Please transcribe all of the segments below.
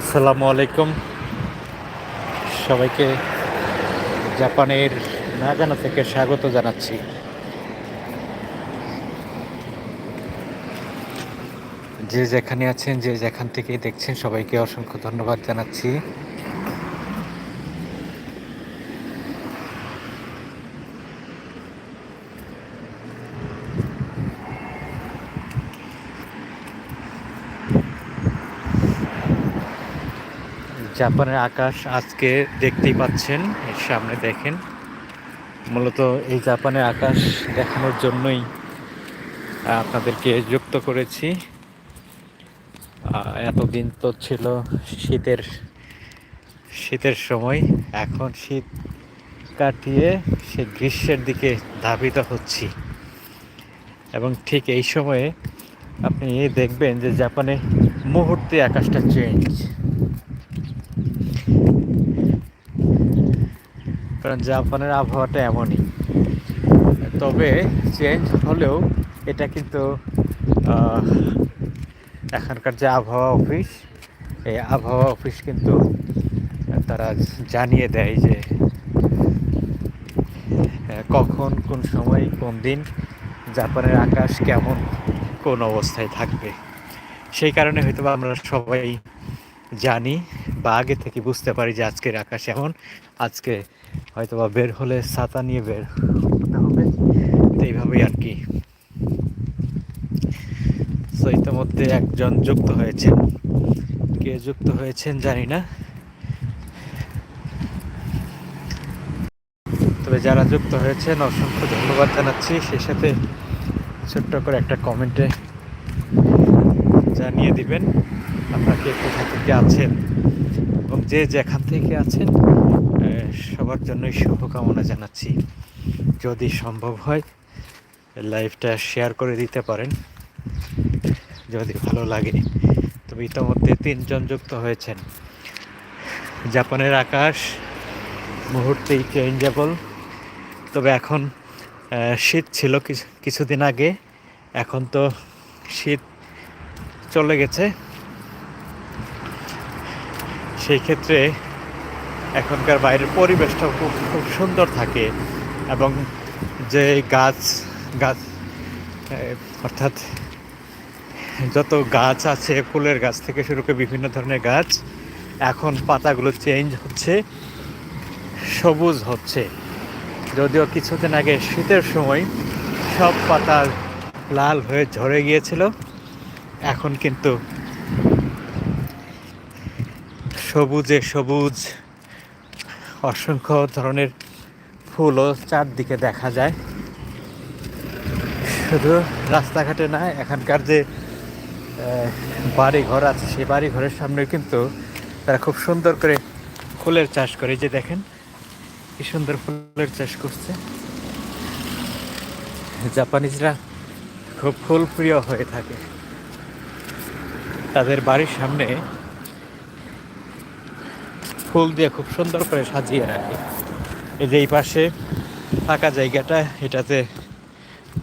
আসসালামু আলাইকুম। সবাইকে জাপানের নাগানো থেকে স্বাগত জানাচ্ছি। যে যেখানে আছেন, যে যেখান থেকে দেখছেন, সবাইকে অসংখ্য ধন্যবাদ জানাচ্ছি। জাপানের আকাশ আজকে দেখতেই পাচ্ছেন, এর সামনে দেখেন। মূলত এই জাপানের আকাশ দেখানোর জন্যই আপনাদেরকে যুক্ত করেছি। এতদিন তো ছিল শীতের শীতের সময়। এখন শীত কাটিয়ে সে গ্রীষ্মের দিকে ধাবিত হচ্ছি। এবং ঠিক এই সময়ে আপনি দেখবেন যে জাপানে মুহূর্তে আকাশটা চেঞ্জ কারণ জাপানের আবহাওয়াটা এমনই। তবে চেঞ্জ হলেও এটা কিন্তু এখানকার যে আবহাওয়া অফিস এই আবহাওয়া অফিস কিন্তু তারা জানিয়ে দেয় যে কখন, কোন সময়, কোন দিন জাপানের আকাশ কেমন, কোন অবস্থায় থাকবে। সেই কারণে হয়তো আমরা সবাই জানি বা আগে থেকে বুঝতে পারি যে আজকের আকাশ এমন, আজকে হয়তো বা বের হলে ছাতা নিয়ে বের। হতে হবে। তো এইভাবেই আর কি। তো ইতিমধ্যে একজন যুক্ত হয়েছেন। কে যুক্ত হয়েছেন জানি না। তবে যারা যুক্ত হয়েছেন অসংখ্য ধন্যবাদ জানাচ্ছি। সেই সাথে ছোট্ট করে একটা কমেন্টে জানিয়ে দিবেন আপনাকে কোথা থেকে আছেন এবং যে যেখান থেকে আছেন। সবার জন্যই শুভকামনা জানাচ্ছি। যদি সম্ভব হয়, লাইভটা শেয়ার করে দিতে পারেন। যদি ভালো লাগে, তবে ইতিমধ্যে তিনজন যুক্ত হয়েছেন। জাপানের আকাশ মুহূর্তেই চেঞ্জেবল তবে এখন শীত ছিল কিছু- কিছুদিন আগে। এখন তো শীত চলে গেছে। সেই ক্ষেত্রে এখনকার বাইরের পরিবেশটাও খুব খুব সুন্দর থাকে এবং যে গাছ গাছ অর্থাৎ যত গাছ আছে, ফুলের গাছ থেকে শুরু করে বিভিন্ন ধরনের গাছ, এখন পাতাগুলো চেঞ্জ হচ্ছে, সবুজ হচ্ছে। যদিও কিছুদিন আগে শীতের সময় সব পাতা লাল হয়ে ঝরে গিয়েছিল, এখন কিন্তু সবুজে সবুজ অসংখ্য ধরনের ফুলও চারদিকে দেখা যায়। শুধু রাস্তাঘাটে না, এখানকার যে বাড়িঘর আছে, সেই বাড়ি ঘরের সামনে কিন্তু তারা খুব সুন্দর করে ফুলের চাষ করে। যে দেখেন, কি সুন্দর ফুলের চাষ করছে। জাপানিজরা খুব ফুল প্রিয় হয়ে থাকে। তাদের বাড়ির সামনে ফুল দিয়ে খুব সুন্দর করে সাজিয়ে রাখে। এই যে এই পাশে ফাঁকা জায়গাটা, এটাতে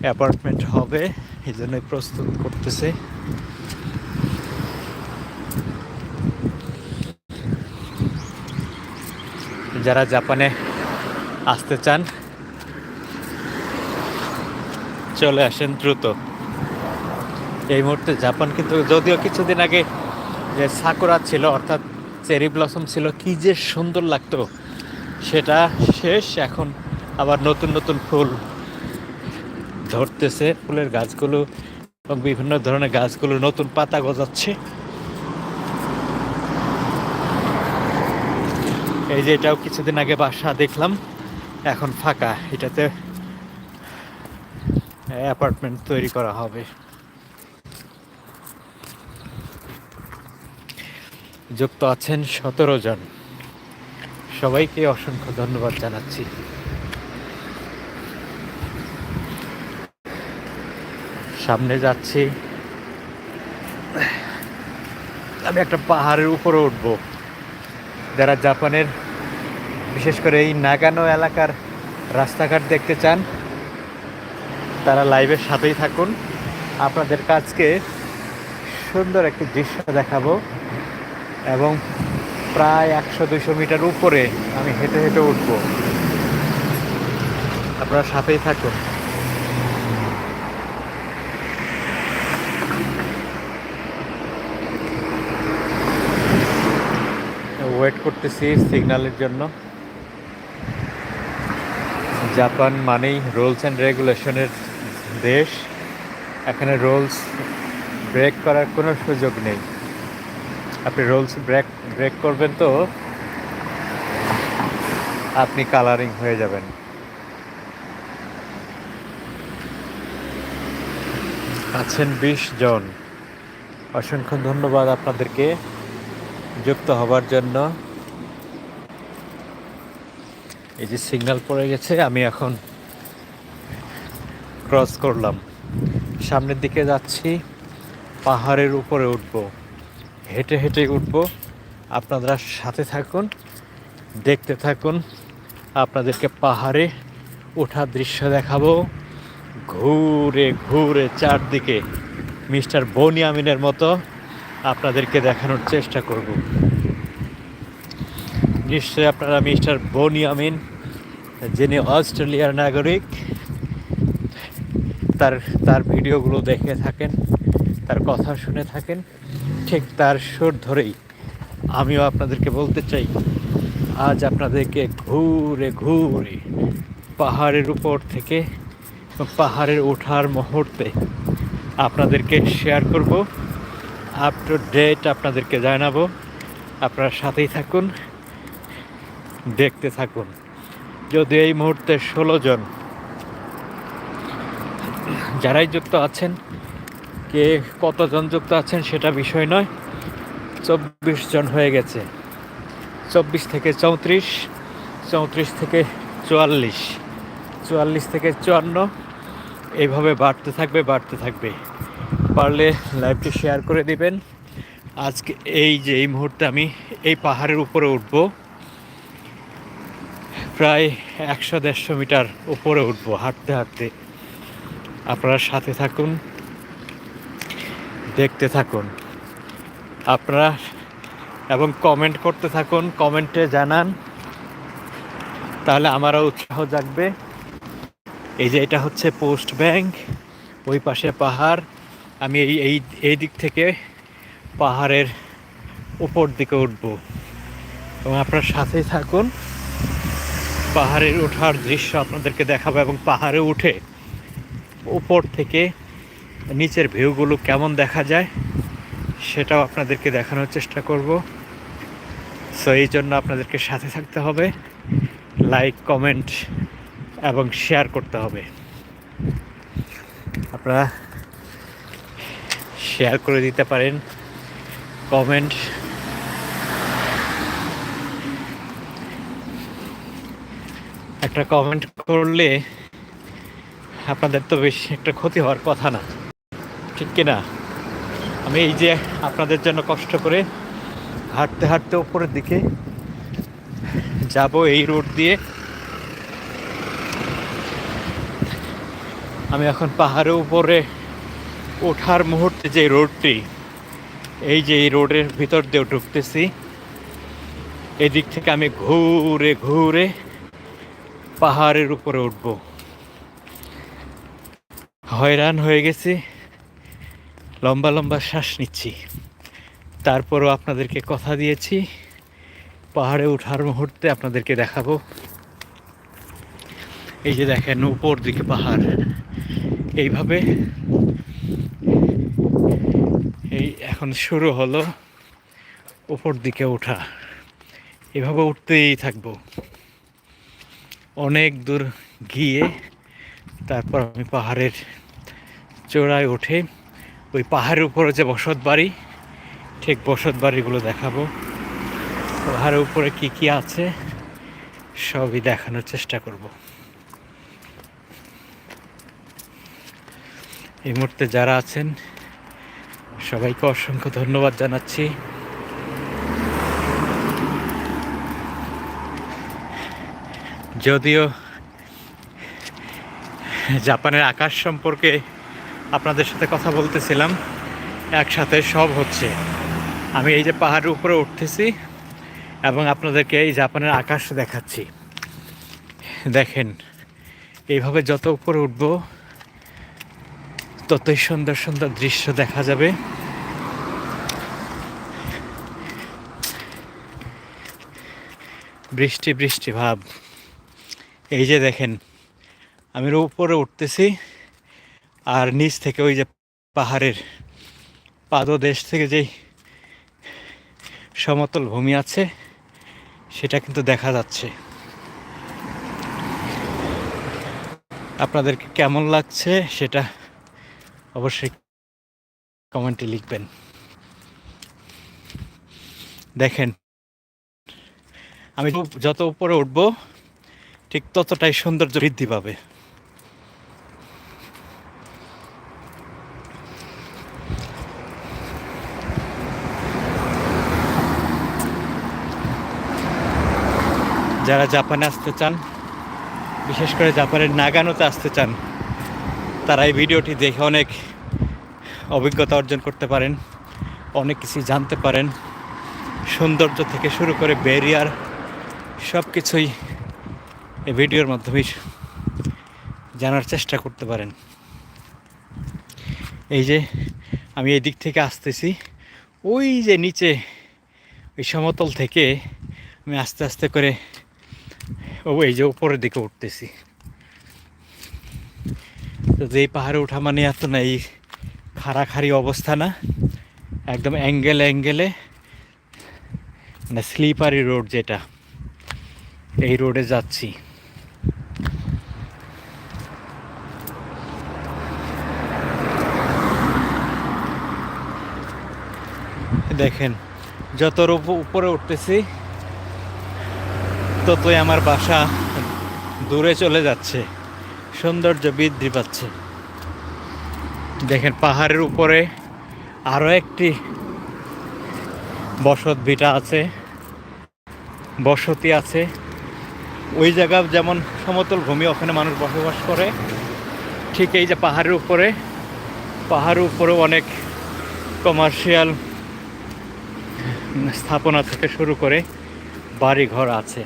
অ্যাপার্টমেন্ট হবে, এই জন্যই প্রস্তুত করতেছে। যারা জাপানে আসতে চান, চলে আসেন দ্রুত। এই মুহূর্তে জাপান কিন্তু যদিও কিছুদিন আগে যে সাকুরা ছিল, অর্থাৎ চেরি ব্লসম ছিল, কি যে সুন্দর লাগতো। সেটা শেষ, এখন আবার নতুন নতুন ফুল ধরতেছে। ফুলের গাছগুলো এবং বিভিন্ন ধরনের গাছগুলো নতুন পাতা গজাচ্ছে। এই যে এটাও কিছুদিন আগে বাসা দেখলাম, এখন ফাঁকা। এটাতে অ্যাপার্টমেন্ট তৈরি করা হবে। যুক্ত আছেন সতেরো জন। সবাইকে অসংখ্য ধন্যবাদ জানাচ্ছি। সামনে যাচ্ছি। আমি একটা পাহাড়ের উপরে উঠব। যারা জাপানের, বিশেষ করে এই নাগানো এলাকার রাস্তাঘাট দেখতে চান, তারা লাইভের সাথেই থাকুন। আপনাদের কাজকে সুন্দর একটি দৃশ্য দেখাবো। এবং প্রায় একশো দুশো মিটার উপরে আমি হেঁটে হেঁটে উঠবো। আপনারা সাথেই থাকুন। ওয়েট করতেছি সিগন্যালের জন্য। জাপান মানেই রুলস অ্যান্ড রেগুলেশনের দেশ। এখানে রুলস ব্রেক করার কোনো সুযোগ নেই। আপনি রোলস ব্রেক ব্রেক করবেন তো, আপনি কালারিং হয়ে যাবেন। আছেন বিশ জন। অসংখ্য ধন্যবাদ আপনাদেরকে যুক্ত হবার জন্য। এই যে সিগন্যাল পড়ে গেছে, আমি এখন ক্রস করলাম। সামনের দিকে যাচ্ছি, পাহাড়ের উপরে উঠব। হেঁটে হেঁটে উঠব। আপনারা সাথে থাকুন, দেখতে থাকুন। আপনাদেরকে পাহাড়ে ওঠার দৃশ্য দেখাবো। ঘুরে ঘুরে চারদিকে মিস্টার বনিয়ামিনের মতো আপনাদেরকে দেখানোর চেষ্টা করব। নিশ্চয়ই আপনারা মিস্টার বনিয়ামিন যিনি অস্ট্রেলিয়ার নাগরিক, তার তার ভিডিওগুলো দেখে থাকেন, তার কথা শুনে থাকেন। ঠিক তার সুর ধরেই আমিও আপনাদেরকে বলতে চাই, আজ আপনাদেরকে ঘুরে ঘুরে পাহাড়ের উপর থেকে পাহাড়ের ওঠার মুহূর্তে আপনাদেরকে শেয়ার করব আপ টু ডেট আপনাদেরকে জানাব। আপনারা সাথেই থাকুন, দেখতে থাকুন। যদি এই মুহূর্তে ষোলো জন যারাই যুক্ত আছেন কে কতজন যুক্ত আছেন সেটা বিষয় নয়। চব্বিশ জন হয়ে গেছে। চব্বিশ থেকে চৌত্রিশ চৌত্রিশ থেকে চুয়াল্লিশ চুয়াল্লিশ থেকে চুয়ান্ন। এইভাবে বাড়তে থাকবে বাড়তে থাকবে। পারলে লাইভটি শেয়ার করে দিবেন। আজকে এই যে, এই মুহূর্তে আমি এই পাহাড়ের উপরে উঠব। প্রায় একশো দেড়শো মিটার উপরে উঠবো, হাঁটতে হাঁটতে। আপনারা সাথে থাকুন। দেখতে থাকুন। আপনারা এবং কমেন্ট করতে থাকুন কমেন্টে জানান। তাহলে আমারও উৎসাহ জাগবে। এই যে এটা হচ্ছে পোস্ট ব্যাংক, ওই পাশে পাহাড়। আমি এই এই এই দিক থেকে পাহাড়ের উপর দিকে উঠব। এবং আপনার সাথেই থাকুন। পাহাড়ের ওঠার দৃশ্য আপনাদেরকে দেখাবো এবং পাহাড়ে উঠে উপর থেকে নিচের ভিউগুলো কেমন দেখা যায় সেটাও আপনাদেরকে দেখানোর চেষ্টা করব। সো এই জন্য আপনাদেরকে সাথে থাকতে হবে লাইক কমেন্ট এবং শেয়ার করতে হবে। আপনারা শেয়ার করে দিতে পারেন কমেন্ট একটা কমেন্ট করলে আপনাদের তো বেশি একটা ক্ষতি হওয়ার কথা না। ঠিক কিনা? আমি এই যে আপনাদের জন্য কষ্ট করে হাঁটতে হাঁটতে উপরের দিকে যাব এই রোড দিয়ে। আমি এখন পাহাড়ের উপরে ওঠার মুহূর্তে যে রোডটি, এই যে এই রোডের ভিতর দিয়ে ঢুকতেছি, এদিক থেকে আমি ঘুরে ঘুরে পাহাড়ের উপরে উঠব। হয়রান হয়ে গেছি। লম্বা লম্বা শ্বাস নিচ্ছি। তারপরও আপনাদেরকে কথা দিয়েছি। পাহাড়ে ওঠার মুহূর্তে আপনাদেরকে দেখাবো। এই যে দেখেন, উপর দিকে পাহাড়। এইভাবে এই এখন শুরু হলো উপর দিকে ওঠা। এভাবে উঠতেই থাকব। অনেক দূর গিয়ে তারপর আমি পাহাড়ের চূড়ায় উঠে ওই পাহাড়ের উপরে যে বসত বাড়ি, ঠিক বসত বাড়িগুলো দেখাবো। পাহাড়ের উপরে কি কি আছে, সবই দেখানোর চেষ্টা করব। এই মুহূর্তে যারা আছেন, সবাইকে অসংখ্য ধন্যবাদ জানাচ্ছি। যদিও জাপানের আকাশ সম্পর্কে আপনাদের সাথে কথা বলতেছিলাম। একসাথে সব হচ্ছে। আমি এই যে পাহাড়ের উপরে উঠতেছি এবং আপনাদেরকে এই জাপানের আকাশ দেখাচ্ছি। দেখেন, এইভাবে যত উপরে উঠব, ততই সুন্দর সুন্দর দৃশ্য দেখা যাবে। বৃষ্টি বৃষ্টি ভাব। এই যে দেখেন, আমি উপরে উঠতেছি। আর নিচ থেকে ওই যে পাহাড়ের পাদদেশ থেকে যেই সমতল ভূমি আছে, সেটা কিন্তু দেখা যাচ্ছে। আপনাদেরকে কেমন লাগছে সেটা অবশ্যই কমেন্টে লিখবেন। দেখেন, আমি যত উপরে উঠব, ঠিক ততটাই সৌন্দর্য বৃদ্ধি পাবে। যারা জাপানে আসতে চান, বিশেষ করে জাপানের নাগানোতে আসতে চান, তারা এই ভিডিওটি দেখে অনেক অভিজ্ঞতা অর্জন করতে পারেন, অনেক কিছু জানতে পারেন। সৌন্দর্য থেকে শুরু করে ব্যারিয়ার সব কিছুই এই ভিডিওর মাধ্যমে জানার চেষ্টা করতে পারেন। এই যে আমি এই দিক থেকে আসতেছি, ওই যে নিচে, ওই সমতল থেকে আমি আস্তে আস্তে করে ও, এই যে উপরের দিকে উঠতেছি। তো এই পাহাড়ে ওঠা মানে এত না, এই খাড়াখাড়ি অবস্থা না। একদম অ্যাঙ্গেল, অ্যাঙ্গেলে মানে স্লিপারি রোড যেটা, এই রোডে যাচ্ছি। দেখেন, যত উপরে উঠতেছি ততই আমার বাসা দূরে চলে যাচ্ছে। সৌন্দর্য বৃদ্ধি পাচ্ছে। দেখেন, পাহাড়ের উপরে আরও একটি বসত ভিটা আছে। বসতি আছে। ওই জায়গা যেমন সমতল ভূমি, ওখানে মানুষ বসবাস করে। ঠিক এই যে পাহাড়ের উপরে, পাহাড়ের উপরেও অনেক কমার্শিয়াল স্থাপনা থেকে শুরু করে বাড়ি ঘর আছে।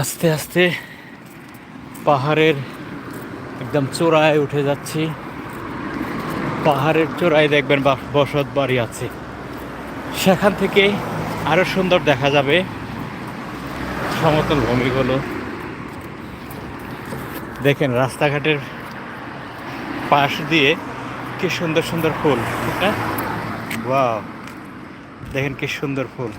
আস্তে আস্তে পাহাড়ের একদম চোরায় উঠে যাচ্ছি। পাহাড়ের চূড়ায় দেখবেন বসত বাড়ি আছে। সেখান থেকে আরও সুন্দর দেখা যাবে। সমতল ভূমিগুলো। দেখেন রাস্তাঘাটের পাশ দিয়ে কি সুন্দর সুন্দর ফুল না? ওয়াও। দেখেন কি সুন্দর ফুল।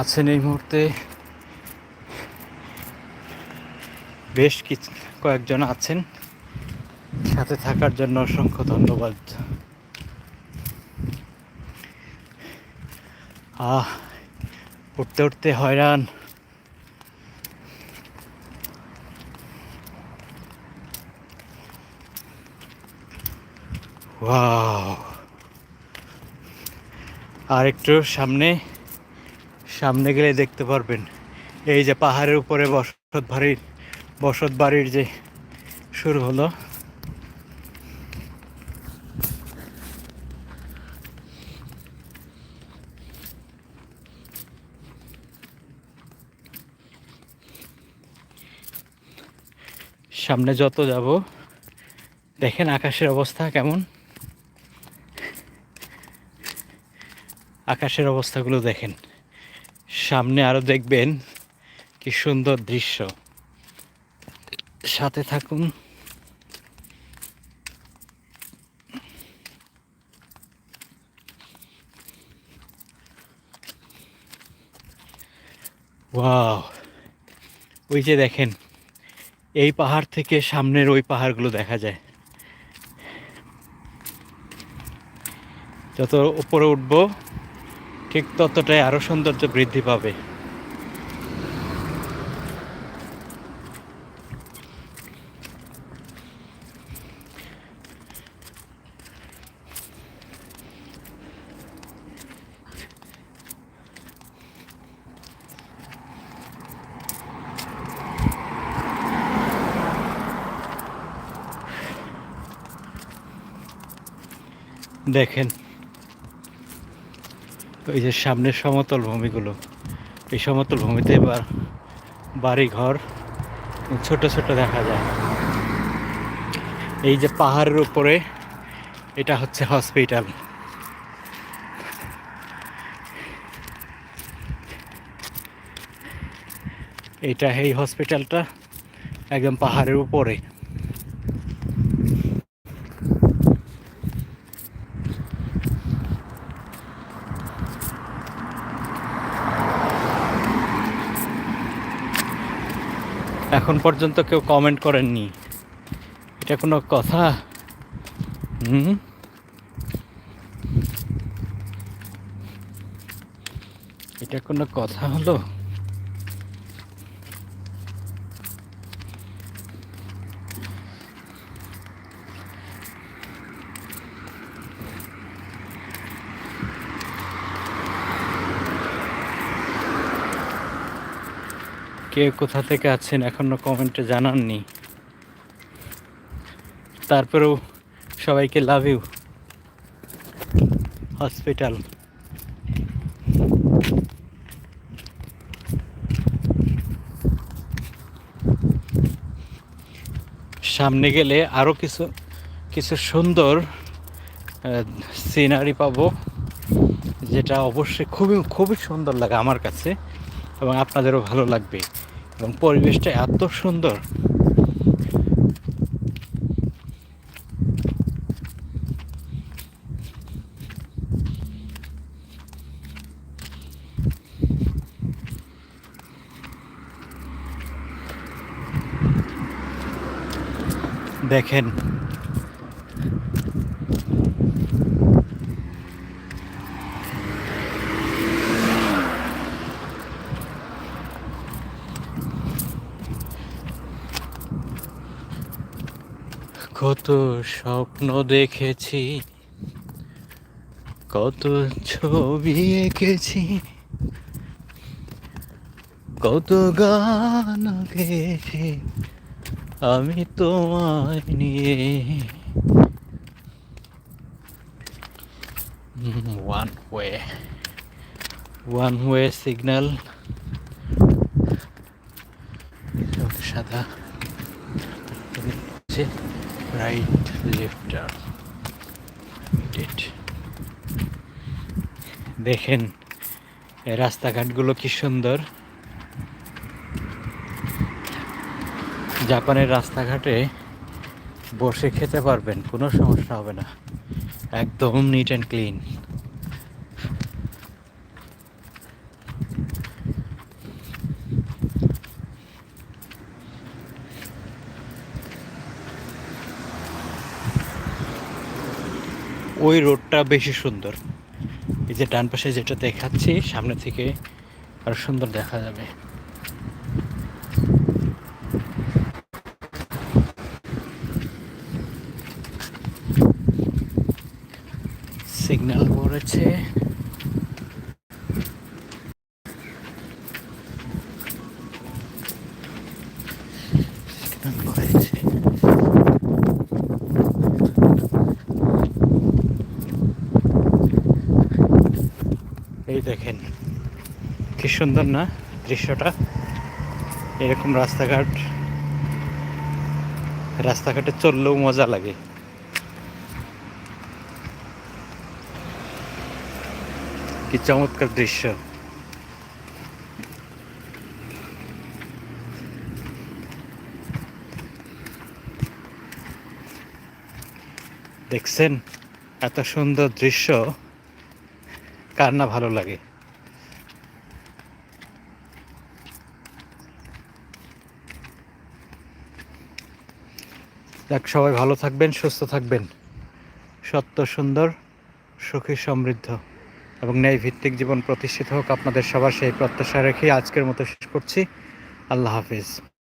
আছেন এই মুহূর্তে বেশ কিছু কয়েকজন আছেন। সাথে থাকার জন্য অসংখ্য ধন্যবাদ। আহ উঠতে উঠতে হয়রান। আর একটু সামনে সামনে গেলে দেখতে পারবেন। এই যে পাহাড়ের উপরে বসত বাড়ির বসত বাড়ির যে শুরু হলো। সামনে যত যাব, দেখেন আকাশের অবস্থা কেমন। আকাশের অবস্থাগুলো দেখেন। সামনে আরও দেখবেন কি সুন্দর দৃশ্য। সাথে থাকুন। ওয়াও, ওই যে দেখেন এই পাহাড় থেকে সামনের ওই পাহাড়গুলো দেখা যায়। যত উপরে উঠবো, ঠিক ততটাই আরও সৌন্দর্য বৃদ্ধি পাবে। দেখেন। ওই যে সামনের সমতল ভূমিগুলো, এই সমতল ভূমিতে এবার বাড়ি ঘর ছোট ছোট দেখা যায়। এই যে পাহাড়ের উপরে, এটা হচ্ছে হসপিটাল। এটা এই হসপিটালটা একদম পাহাড়ের উপরে। এখন পর্যন্ত কেউ কমেন্ট করেননি। এটা কোনো কথা? হুম? এটা কোনো কথা হলো? কে কোথা থেকে আছেন এখনও কমেন্টে জানাননি। তারপরেও সবাইকে লাভ ইউ হসপিটাল সামনে গেলে আরও কিছু কিছু সুন্দর সিনারি পাবো, যেটা অবশ্যই খুবই খুবই সুন্দর লাগে আমার কাছে। এবং আপনাদেরও ভালো লাগবে। এবং পরিবেশটা এত সুন্দর। দেখেন কত স্বপ্ন দেখেছি, কত ছবি এঁকেছি, কত গান গেছি আমি তোমায় নিয়ে। One way one way signal সাদা। রাইট it দেখেন রাস্তাঘাটগুলো কি সুন্দর। জাপানের রাস্তাঘাটে বসে খেতে পারবেন, কোনো সমস্যা হবে না। একদম নিট অ্যান্ড ক্লিন ওই রোডটা বেশি সুন্দর। এই যে ডান পাশে যেটা দেখাচ্ছি, সামনে থেকে আরও সুন্দর দেখা যাবে। সিগন্যাল পড়েছে সিগন্যাল পড়েছে এই দেখেন কি সুন্দর না দৃশ্যটা? এরকম রাস্তাঘাট, রাস্তাঘাটে চললেও মজা লাগে। কি চমৎকার দৃশ্য। দেখছেন? এত সুন্দর দৃশ্য, কার না ভালো লাগে? যাক, সবাই ভালো থাকবেন, সুস্থ থাকবেন। সত্য, সুন্দর, সুখী, সমৃদ্ধ এবং ন্যায় ভিত্তিক জীবন প্রতিষ্ঠিত হোক। আপনাদের সবার সেই প্রত্যাশা রেখে আজকের মতো শেষ করছি। আল্লাহ হাফিজ।